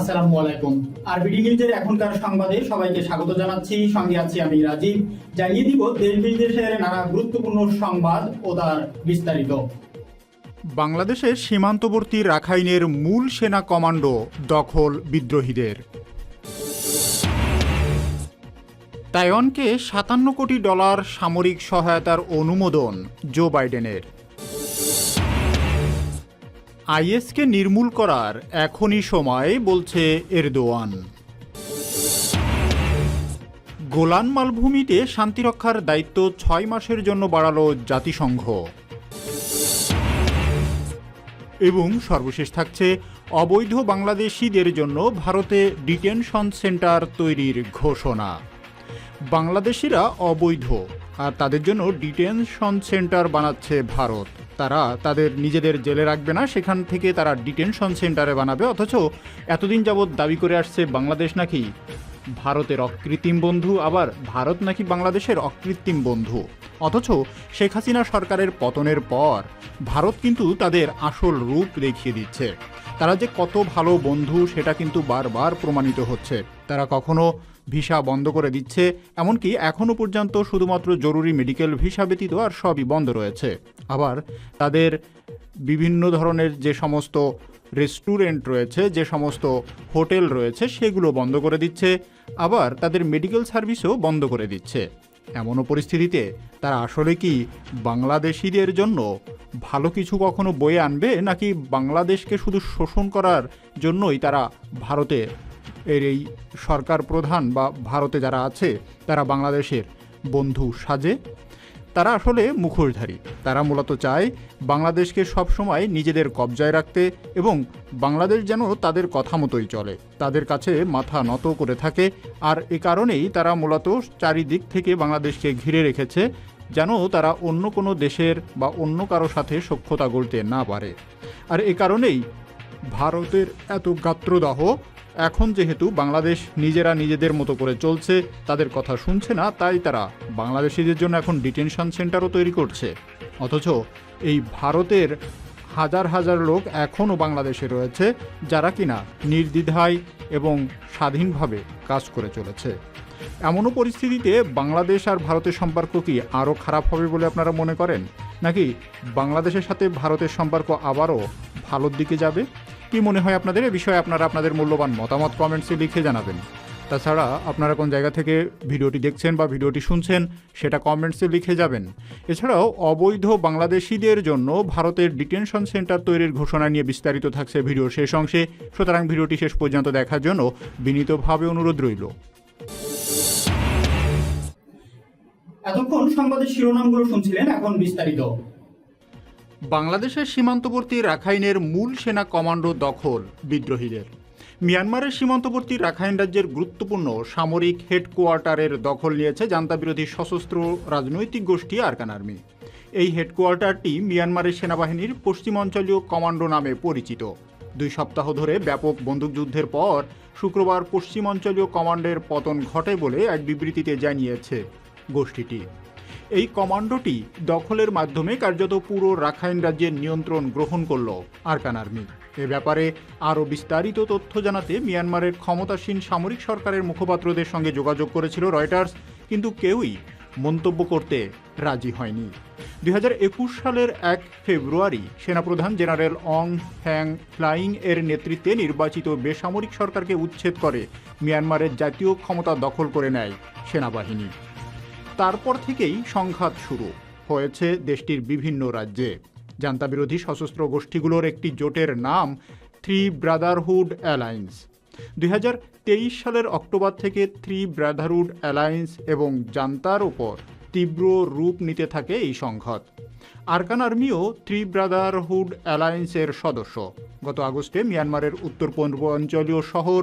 আসসালামু আলাইকুম। নিউজের এখনকার সংবাদে সবাইকে স্বাগত জানাচ্ছি। সঙ্গে আছি আমি রাজীব। জানিয়ে দিব দেশ বিদেশের নানা গুরুত্বপূর্ণ সংবাদ ও তার বিস্তারিত। বাংলাদেশের সীমান্তবর্তী রাখাইনের মূল সেনা কমান্ডো দখল বিদ্রোহীদের। তাইওয়ানকে সাতান্ন কোটি ডলার সামরিক সহায়তার অনুমোদন জো বাইডেনের। আইএসকে নির্মূল করার এখনই সময়, বলছে এরদোয়ান। গোলান মালভূমিতে শান্তিরক্ষার দায়িত্ব ছয় মাসের জন্য বাড়ালো জাতিসংঘ। এবং সর্বশেষ থাকছে অবৈধ বাংলাদেশিদের জন্য ভারতে ডিটেনশন সেন্টার তৈরির ঘোষণা। বাংলাদেশিরা অবৈধ, আর তাদের জন্য ডিটেনশন সেন্টার বানাচ্ছে ভারত। তারা তাদের নিজেদের জেলে রাখবে না, সেখান থেকে তারা ডিটেনশন সেন্টারে বানাবে। অথচ এতদিন যাবৎ দাবি করে আসছে বাংলাদেশ নাকি ভারতের অকৃত্রিম বন্ধু, আবার ভারত নাকি বাংলাদেশের অকৃত্রিম বন্ধু। অথচ শেখ হাসিনা সরকারের পতনের পর ভারত কিন্তু তাদের আসল রূপ দেখিয়ে দিচ্ছে। তারা যে কত ভালো বন্ধু, সেটা কিন্তু বারবার প্রমাণিত হচ্ছে। তারা কখনো ভিসা বন্ধ করে দিচ্ছে, এমনকি এখনও পর্যন্ত শুধুমাত্র জরুরি মেডিকেল ভিসা ব্যতীত আর সবই বন্ধ রয়েছে। আবার তাদের বিভিন্ন ধরনের যে সমস্ত রেস্টুরেন্ট রয়েছে, যে সমস্ত হোটেল রয়েছে, সেগুলো বন্ধ করে দিচ্ছে। আবার তাদের মেডিকেল সার্ভিসও বন্ধ করে দিচ্ছে। এমনও পরিস্থিতিতে তারা আসলে কি বাংলাদেশিদের জন্য ভালো কিছু কখনো বয়ে আনবে, নাকি বাংলাদেশকে শুধু শোষণ করার জন্যই তারা ভারতে এর এই সরকার প্রধান বা ভারতে যারা আছে, তারা বাংলাদেশের বন্ধু সাজে। তারা আসলে মুখোশধারী। তারা মূলত চায় বাংলাদেশকে সবসময় নিজেদের কবজায় রাখতে এবং বাংলাদেশ যেন তাদের কথা মতোই চলে। তাদের কাছে মাথা নত করে থাকে আর এ কারণেই তারা মূলত চারিদিক থেকে বাংলাদেশকে ঘিরে রেখেছে, যেন তারা অন্য কোনো দেশের বা অন্য কারও সাথে সখ্যতা গড়তে না পারে। আর এ কারণেই ভারতের এত গাত্রদাহ এখন যেহেতু বাংলাদেশ নিজেরা নিজেদের মতো করে চলছে, তাদের কথা শুনছে না, তাই তারা বাংলাদেশিদের জন্য এখন ডিটেনশন সেন্টারও তৈরি করছে। অথচ এই ভারতের হাজার হাজার লোক এখনও বাংলাদেশে রয়েছে, যারা কিনা নির্দ্বিধায় এবং স্বাধীনভাবে কাজ করে চলেছে। এমনও পরিস্থিতিতে বাংলাদেশ আর ভারতের সম্পর্ক কি আরও খারাপ হবে বলে আপনারা মনে করেন? নাকি বাংলাদেশের সাথে ভারতের সম্পর্ক আবারও ভালোর দিকে যাবে? কি মনে হয় আপনাদের? এ বিষয়ে আপনারা আপনাদের মূল্যবান মতামত কমেন্টসে লিখে জানাবেন। তাছাড়া আপনারা কোন জায়গা থেকে ভিডিওটি দেখছেন বা ভিডিওটি শুনছেন, সেটা কমেন্টসে লিখে যাবেন। এছাড়াও অবৈধ বাংলাদেশিদের জন্য ভারতের ডিটেনশন সেন্টার তৈরির ঘোষণা নিয়ে বিস্তারিত থাকছে ভিডিওর শেষ অংশে। সুতরাং ভিডিওটি শেষ পর্যন্ত দেখার জন্য বিনীতভাবে অনুরোধ রইল। এতক্ষণ সংবাদের শিরোনামগুলো শুনছিলেন, এখন বিস্তারিত। বাংলাদেশের সীমান্তবর্তী রাখাইনের মূল সেনা কমান্ডো দখল বিদ্রোহীদের। মিয়ানমারের সীমান্তবর্তী রাখাইন রাজ্যের গুরুত্বপূর্ণ সামরিক হেডকোয়ার্টারের দখল নিয়েছে জান্তাবিরোধী সশস্ত্র রাজনৈতিক গোষ্ঠী আরকান আর্মি। এই হেডকোয়ার্টারটি মিয়ানমারের সেনাবাহিনীর পশ্চিমাঞ্চলীয় কমান্ডো নামে পরিচিত। দুই সপ্তাহ ধরে ব্যাপক বন্দুকযুদ্ধের পর শুক্রবার পশ্চিমাঞ্চলীয় কমান্ডের পতন ঘটে বলে এক বিবৃতিতে জানিয়েছে গোষ্ঠীটি। এই কমান্ডোটি দখলের মাধ্যমে কার্যত পুরো রাখাইন রাজ্যের নিয়ন্ত্রণ গ্রহণ করল আরকান আর্মি। এ ব্যাপারে আরও বিস্তারিত তথ্য জানাতে মিয়ানমারের ক্ষমতাসীন সামরিক সরকারের মুখপাত্রদের সঙ্গে যোগাযোগ করেছিল রয়টার্স, কিন্তু কেউই মন্তব্য করতে রাজি হয়নি। দু হাজার একুশ সালের এক ফেব্রুয়ারি সেনাপ্রধান জেনারেল অং হ্যাং ফ্লাইং এর নেতৃত্বে নির্বাচিত বেসামরিক সরকারকে উচ্ছেদ করে মিয়ানমারের জাতীয় ক্ষমতা দখল করে নেয় সেনাবাহিনী। তারপর থেকেই সংঘাত শুরু হয়েছে দেশটির বিভিন্ন রাজ্যে। জান্তাবিরোধী সশস্ত্র গোষ্ঠীগুলোর একটি জোটের নাম থ্রি ব্রাদারহুড অ্যালায়েন্স। দুই হাজার তেইশ সালের অক্টোবর থেকে থ্রি ব্রাদারহুড অ্যালায়েন্স এবং জান্তার ওপর তীব্র রূপ নিতে থাকে এই সংঘাত। আরকান আর্মিও থ্রি ব্রাদারহুড অ্যালায়েন্সের সদস্য। গত আগস্টে মিয়ানমারের উত্তর পূর্বাঞ্চলীয় শহর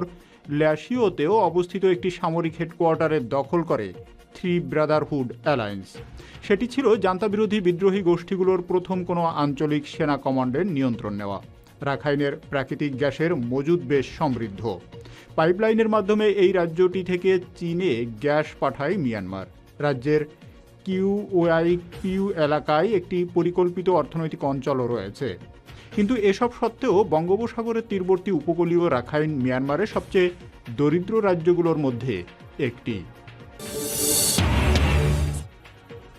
ল্যাশিওতেও অবস্থিত একটি সামরিক হেডকোয়ার্টারের দখল করে থ্রি ব্রাদারহুড অ্যালায়েন্স। সেটি ছিল জান্তাবিরোধী বিদ্রোহী গোষ্ঠীগুলোর প্রথম কোনো আঞ্চলিক সেনা কমান্ডের নিয়ন্ত্রণ নেওয়া। রাখাইনের প্রাকৃতিক গ্যাসের মজুদ বেশ সমৃদ্ধ। পাইপলাইনের মাধ্যমে এই রাজ্যটি থেকে চীনে গ্যাস পাঠায় মিয়ানমার। রাজ্যের কিউ ওয়াই কিউ এলাকায় একটি পরিকল্পিত অর্থনৈতিক অঞ্চলও রয়েছে। কিন্তু এসব সত্ত্বেও বঙ্গোপসাগরের তীরবর্তী উপকূলীয় রাখাইন মিয়ানমারের সবচেয়ে দরিদ্র রাজ্যগুলোর মধ্যে একটি।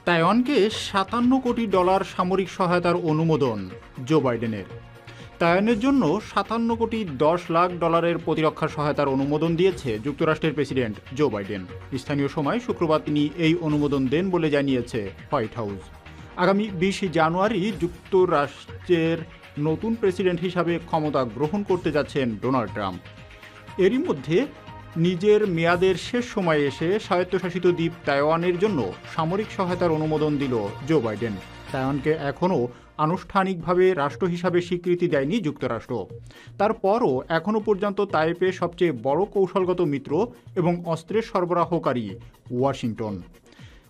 তাইওয়ানকে সাতান্ন কোটি ডলার সামরিক সহায়তার অনুমোদন জো বাইডেনের। তাইওয়ানের জন্য সাতান্ন কোটি দশ লাখ ডলারের প্রতিরক্ষা সহায়তার অনুমোদন দিয়েছে যুক্তরাষ্ট্রের প্রেসিডেন্ট জো বাইডেন। স্থানীয় সময় শুক্রবার তিনি এই অনুমোদন দেন বলে জানিয়েছে হোয়াইট হাউস। আগামী বিশ জানুয়ারি যুক্তরাষ্ট্রের নতুন প্রেসিডেন্ট হিসাবে ক্ষমতা গ্রহণ করতে যাচ্ছেন ডোনাল্ড ট্রাম্প। এরই মধ্যে নিজের মেয়াদের শেষ সময়ে এসে স্বায়ত্তশাসিত দ্বীপ তাইওয়ানের জন্য সামরিক সহায়তার অনুমোদন দিল জো বাইডেন। তাইওয়ানকে এখনও আনুষ্ঠানিকভাবে রাষ্ট্র হিসাবে স্বীকৃতি দেয়নি যুক্তরাষ্ট্র। তারপরও এখনও পর্যন্ত তাইপে সবচেয়ে বড় কৌশলগত মিত্র এবং অস্ত্রের সরবরাহকারী ওয়াশিংটন।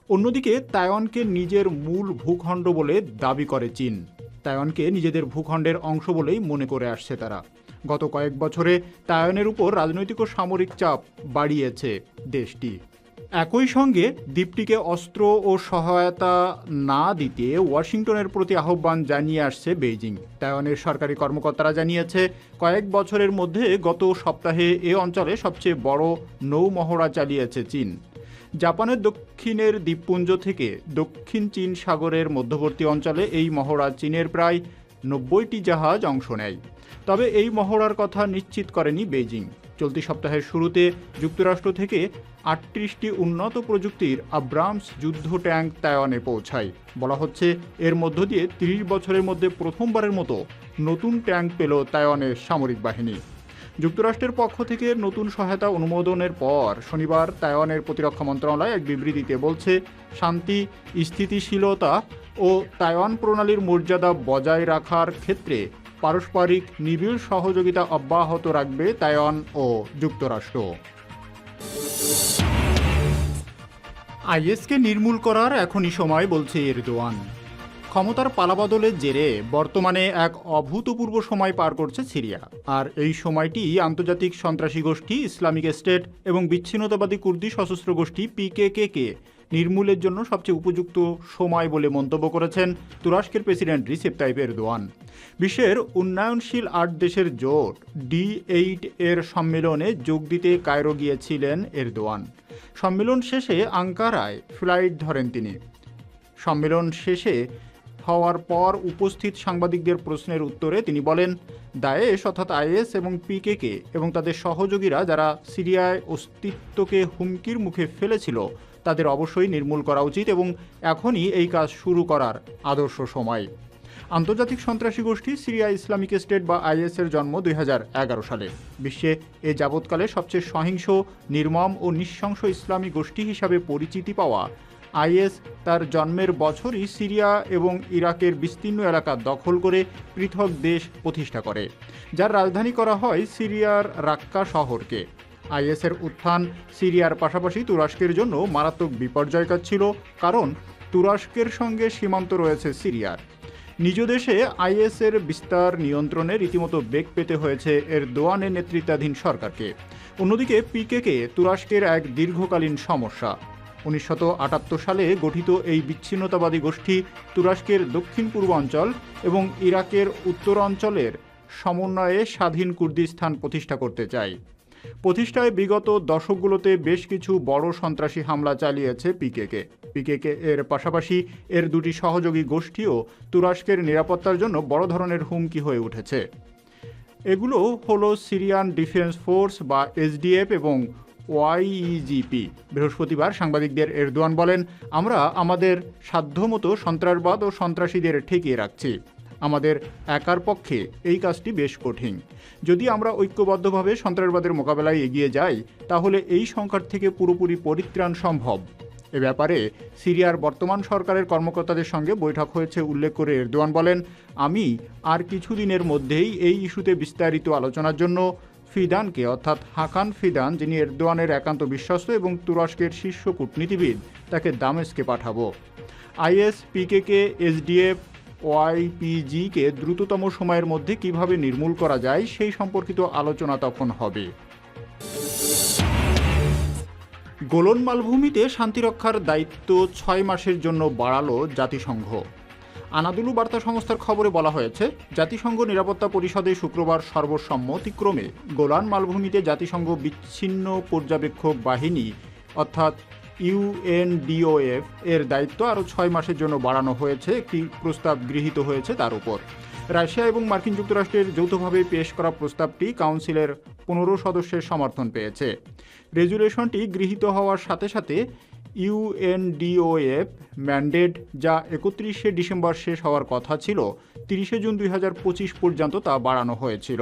অন্যদিকে, তাইওয়ানকে নিজের মূল ভূখণ্ড বলে দাবি করে চীন। তাইওয়ানকে নিজেদের ভূখণ্ডের অংশ বলেই মনে করে আসছে তারা। গত কয়েক বছরে তাইওয়ানের উপর রাজনৈতিক ও সামরিক চাপ বাড়িয়েছে দেশটি। একই সঙ্গে দ্বীপটিকে অস্ত্র ও সহায়তা না দিতে ওয়াশিংটনের প্রতি আহ্বান জানিয়ে আসছে বেইজিং। তাইওয়ানের সরকারি কর্মকর্তারা জানিয়েছে, কয়েক বছরের মধ্যে গত সপ্তাহে এ অঞ্চলে সবচেয়ে বড় নৌমহড়া চালিয়েছে চীন। জাপানের দক্ষিণের দ্বীপপুঞ্জ থেকে দক্ষিণ চীন সাগরের মধ্যবর্তী অঞ্চলে এই মহড়া চীনের প্রায় নব্বইটি জাহাজ অংশ নেয়। তবে এই মহড়ার কথা নিশ্চিত করেনি বেইজিং। চলতি সপ্তাহের শুরুতে যুক্তরাষ্ট্র থেকে আটত্রিশটি উন্নত প্রযুক্তির আব্রামস যুদ্ধ ট্যাঙ্ক তায়ওয়ানে পৌঁছায়। বলা হচ্ছে, এর মধ্য দিয়ে তিরিশ বছরের মধ্যে প্রথমবারের মতো নতুন ট্যাঙ্ক পেল তায়ওয়ানের সামরিক বাহিনী। যুক্তরাষ্ট্রের পক্ষ থেকে নতুন সহায়তা অনুমোদনের পর শনিবার তাইওয়ানের প্রতিরক্ষা মন্ত্রণালয় এক বিবৃতিতে বলছে শান্তি, স্থিতিশীলতা ও তাইওয়ান প্রণালীর মর্যাদা বজায় রাখার ক্ষেত্রে পারস্পরিক নিবিড় সহযোগিতা অব্যাহত রাখবে তাইওয়ান ও যুক্তরাষ্ট্র। আইএসকে নির্মূল করার এখনই সময়, বলছে এরদোয়ান। ক্ষমতার পালাবদলের জেরে বর্তমানে এক অভূতপূর্ব সময় পার করছে সিরিয়া। আর এই সময়টি আন্তর্জাতিক সন্ত্রাসী গোষ্ঠী, ইসলামিক স্টেট এবং বিচ্ছিন্নতাবাদী কুর্দি সশস্ত্র গোষ্ঠী পিকেকে কে নির্মূলের জন্য সবচেয়ে উপযুক্ত সময় বলে মন্তব্য করেছেন তুরস্কের প্রেসিডেন্ট রিসেপ তাইপ এরদোয়ান। বিশ্বের উন্নয়নশীল আট দেশের জোট ডি এইট এর সম্মেলনে যোগ দিতে কায়রো গিয়েছিলেন এরদোয়ান। সম্মেলন শেষে আঙ্কারায় ফ্লাইট ধরেন তিনি। সম্মেলন শেষে হওয়ার পর উপস্থিত সাংবাদিকদের প্রশ্নের উত্তরে তিনি বলেন, দায়েশ অর্থাৎ আইএস এবং পিকেকে এবং তাদের সহযোগীরা যারা সিরিয়ায় অস্তিত্বকে হুমকির মুখে ফেলেছিল তাদের অবশ্যই নির্মূল করা উচিত এবং এখনই এই কাজ শুরু করার আদর্শ সময়। আন্তর্জাতিক সন্ত্রাসী গোষ্ঠী সিরিয়া ইসলামিক স্টেট বা আইএস এর জন্ম দুই হাজার এগারো সালে। বিশ্বে এ যাবৎকালে সবচেয়ে সহিংস, নির্মম ও নৃশংস ইসলামী গোষ্ঠী হিসাবে পরিচিতি পাওয়া আইএস তার জন্মের বছরই সিরিয়া এবং ইরাকের বিস্তীর্ণ এলাকা দখল করে পৃথক দেশ প্রতিষ্ঠা করে, যার রাজধানী করা হয় সিরিয়ার রাক্কা শহরকে। আইএসের উত্থান সিরিয়ার পাশাপাশি তুরস্কের জন্য মারাত্মক বিপর্যয়কর ছিল কারণ তুরস্কের সঙ্গে সীমান্ত রয়েছে সিরিয়ার। নিজ দেশে আইএসের বিস্তার নিয়ন্ত্রণে রীতিমতো বেগ পেতে হয়েছে এর দোয়ানের নেতৃত্বাধীন সরকারকে। অন্যদিকে পিকেকে তুরস্কের এক দীর্ঘকালীন সমস্যা। আটাত্তর সালে গঠিত এই বিচ্ছিন্নতাবাদী গোষ্ঠী তুরস্কের দক্ষিণ পূর্বাঞ্চল এবং ইরাকের উত্তরাঞ্চলের সমন্বয়ে স্বাধীন কুর্দিস্তান প্রতিষ্ঠা করতে চায়। প্রতিষ্ঠায় বিগত দশকগুলোতে বেশ কিছু বড় সন্ত্রাসী হামলা চালিয়েছে পিকেকে। পিকেকে এর পাশাপাশি এর দুটি সহযোগী গোষ্ঠীও তুরস্কের নিরাপত্তার জন্য বড় ধরনের হুমকি হয়ে উঠেছে। এগুলো হলো সিরিয়ান ডিফেন্স ফোর্স বা এসডিএফ এবং ওয়াইইজিপি বৃহস্পতিবার সাংবাদিকদের এরদোয়ান বলেন, আমরা আমাদের সাধ্যমতো সন্ত্রাসবাদ ও সন্ত্রাসীদের ঠেকিয়ে রাখছি। আমাদের একার পক্ষে এই কাজটি বেশ কঠিন। যদি আমরা ঐক্যবদ্ধভাবে সন্ত্রাসবাদের মোকাবেলায় এগিয়ে যাই, তাহলে এই সংকট থেকে পুরোপুরি পরিত্রাণ সম্ভব। এ ব্যাপারে সিরিয়ার বর্তমান সরকারের কর্মকর্তাদের সঙ্গে বৈঠক হয়েছে উল্লেখ করে এরদোয়ান বলেন, আমি আর কিছুদিনের মধ্যেই এই ইস্যুতে বিস্তারিত আলোচনার জন্য ফিদানকে, অর্থাৎ হাকান ফিদান, যিনি এরদোয়ানের একান্ত বিশ্বস্ত এবং তুরস্কের শীর্ষ কূটনীতিবিদ, তাকে দামেস্কে পাঠাবো। আইএস, পিকেকে, এসডিএফ ওয়াইপিজিকে দ্রুততম সময়ের মধ্যে কীভাবে নির্মূল করা যায় সেই সম্পর্কিত আলোচনা তখন হবে। গোলন মালভূমিতে শান্তিরক্ষার দায়িত্ব ছয় মাসের জন্য বাড়ালো জাতিসংঘ। আনাদুলু বার্তা সংস্থার খবরে বলা হয়েছে, জাতিসংঘ নিরাপত্তা পরিষদে শুক্রবার সর্বসম্মতিক্রমে গোলান মালভূমিতে জাতিসংঘ বিচ্ছিন্ন পর্যবেক্ষক বাহিনী, অর্থাৎ ইউএনডিওএফ এর দায়িত্ব আরও ছয় মাসের জন্য বাড়ানো হয়েছে, একটি প্রস্তাব গৃহীত হয়েছে তার উপর। রাশিয়া এবং মার্কিন যুক্তরাষ্ট্রের যৌথভাবে পেশ করা প্রস্তাবটি কাউন্সিলের পনেরো সদস্যের সমর্থন পেয়েছে। রেজুলেশনটি গৃহীত হওয়ার সাথে সাথে ইউএনডিওএফ ম্যান্ডেট যা একত্রিশে ডিসেম্বর শেষ হওয়ার কথা ছিল, তিরিশে জুন দুই হাজার পঁচিশ পর্যন্ত তা বাড়ানো হয়েছিল।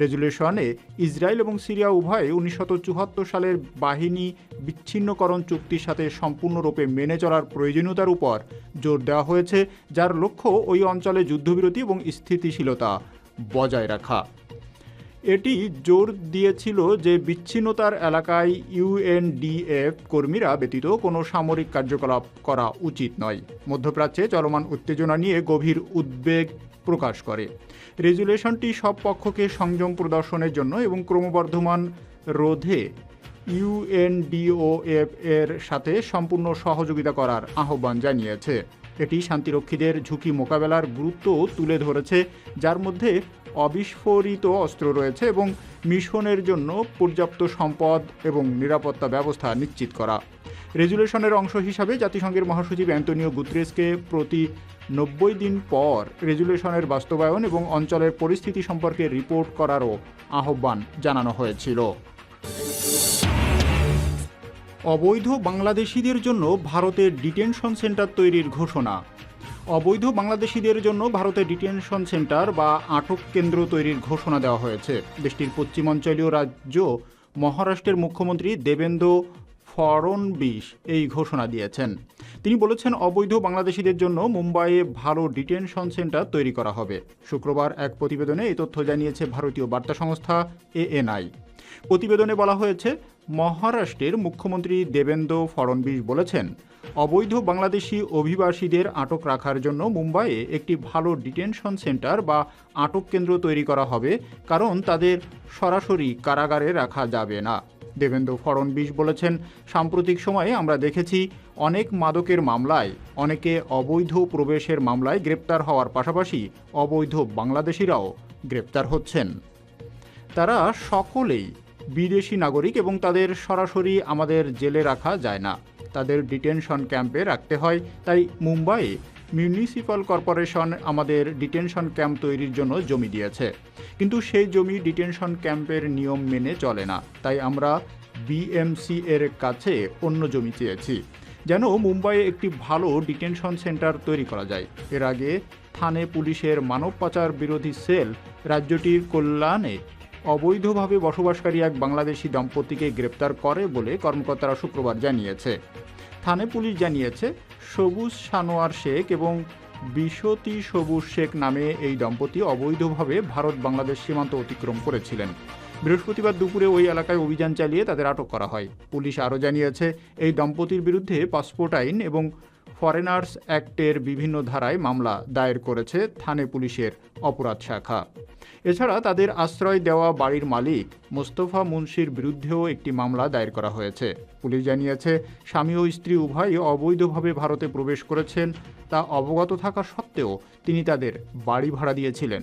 রেজুলেশনে ইসরায়েল এবং সিরিয়া উভয়ে উনিশশো চুয়াত্তর সালের বাহিনী বিচ্ছিন্নকরণ চুক্তির সাথে সম্পূর্ণরূপে মেনে চলার প্রয়োজনীয়তার উপর জোর দেওয়া হয়েছে, যার লক্ষ্য ওই অঞ্চলে যুদ্ধবিরতি এবং স্থিতিশীলতা বজায় রাখা। এটি জোর দিয়েছিল যে বিচ্ছিন্নতার এলাকায় ইউএনডিএফ কর্মীরা ব্যতীত কোনো সামরিক কার্যকলাপ করা উচিত নয়। মধ্যপ্রাচ্যে চলমান উত্তেজনা নিয়ে গভীর উদ্বেগ প্রকাশ করে। রেজুলেশনটি সব পক্ষকে সংযম প্রদর্শনের জন্য এবং ক্রমবর্ধমান রোধে ইউএনডিওএফ এর সাথে সম্পূর্ণ সহযোগিতা করার আহ্বান জানিয়েছে। এটি শান্তিরক্ষীদের ঝুঁকি মোকাবেলার গুরুত্ব তুলে ধরেছে, যার মধ্যে অবিস্ফোরিত অস্ত্র রয়েছে এবং মিশনের জন্য পর্যাপ্ত সম্পদ এবং নিরাপত্তা ব্যবস্থা নিশ্চিত করা। রেজুলেশনের অংশ হিসাবে জাতিসংঘের মহাসচিব অ্যান্টনিও গুত্রেসকে প্রতি নব্বই দিন পর রেজুলেশনের বাস্তবায়ন এবং অঞ্চলের পরিস্থিতি সম্পর্কে রিপোর্ট করারও আহ্বান জানানো হয়েছিল। অবৈধ বাংলাদেশিদের জন্য ভারতের ডিটেনশন সেন্টার তৈরির ঘোষণা। অবৈধ বাংলাদেশিদের জন্য ভারতের ডিটেনশন সেন্টার বা আটক কেন্দ্র তৈরির ঘোষণা দেওয়া হয়েছে। দেশটির পশ্চিমাঞ্চলীয় রাজ্য মহারাষ্ট্রের মুখ্যমন্ত্রী দেবেন্দ্র ফড়নবিশ এই ঘোষণা দিয়েছেন। তিনি বলেছেন, অবৈধ বাংলাদেশিদের জন্য মুম্বাইয়ে ভালো ডিটেনশন সেন্টার তৈরি করা হবে। শুক্রবার এক প্রতিবেদনে এই তথ্য জানিয়েছে ভারতীয় বার্তা সংস্থা এএনআই। প্রতিবেদনে বলা হয়েছে মহারাষ্ট্রের মুখ্যমন্ত্রী দেবেন্দ্র ফড়নবিশ বলেছেন, অবৈধ বাংলাদেশি অভিবাসীদের আটক রাখার জন্য মুম্বাইয়ে একটি ভালো ডিটেনশন সেন্টার বা আটক কেন্দ্র তৈরি করা হবে, কারণ তাদের সরাসরি কারাগারে রাখা যাবে না। দেবেন্দ্র ফড়নবিশ বলেছেন, সাম্প্রতিক সময়ে আমরা দেখেছি অনেক মাদকের মামলায়, অনেকে অবৈধ প্রবেশের মামলায় গ্রেপ্তার হওয়ার পাশাপাশি অবৈধ বাংলাদেশিরাও গ্রেপ্তার হচ্ছেন। তারা সকলেই বিদেশি নাগরিক এবং তাদের সরাসরি আমাদের জেলে রাখা যায় না। তাদের ডিটেনশন ক্যাম্পে রাখতে হয়। তাই মুম্বাইয়ে মিউনিসিপ্যাল কর্পোরেশন আমাদের ডিটেনশন ক্যাম্প তৈরির জন্য জমি দিয়েছে। কিন্তু সেই জমি ডিটেনশন ক্যাম্পের নিয়ম মেনে চলে না। তাই আমরা বিএমসি এর কাছে অন্য জমি চেয়েছি। যেন মুম্বাইয়ে একটি ভালো ডিটেনশন সেন্টার তৈরি করা যায়। এর আগে থানে পুলিশের মানব পাচার বিরোধী সেল রাজ্যটির কল্যাণে অবৈধভাবে বসবাসকারী এক বাংলাদেশি দম্পতিকে গ্রেপ্তার করে বলে কর্মকর্তারা শুক্রবার জানিয়েছে। থানে পুলিশ জানিয়েছে, সবুজ সানোয়ার শেখ এবং বিশতি সবুজ শেখ নামে এই দম্পতি অবৈধভাবে ভারত বাংলাদেশ সীমান্ত অতিক্রম করেছিলেন। বৃহস্পতিবার দুপুরে ওই এলাকায় অভিযান চালিয়ে তাদের আটক করা হয়। পুলিশ আরও জানিয়েছে, এই দম্পতির বিরুদ্ধে পাসপোর্ট আইন এবং ফরেনার্স অ্যাক্টের বিভিন্ন ধারায় মামলা দায়ের করেছে থানে পুলিশের অপরাধ শাখা। এছাড়া তাদের আশ্রয় দেওয়া বাড়ির মালিক মোস্তফা মুন্সির বিরুদ্ধেও একটি মামলা দায়ের করা হয়েছে। পুলিশ জানিয়েছে, স্বামী ও স্ত্রী উভয়ই অবৈধভাবে ভারতে প্রবেশ করেছেন, তা অবগত থাকা সত্ত্বেও তিনি তাদের বাড়ি ভাড়া দিয়েছিলেন।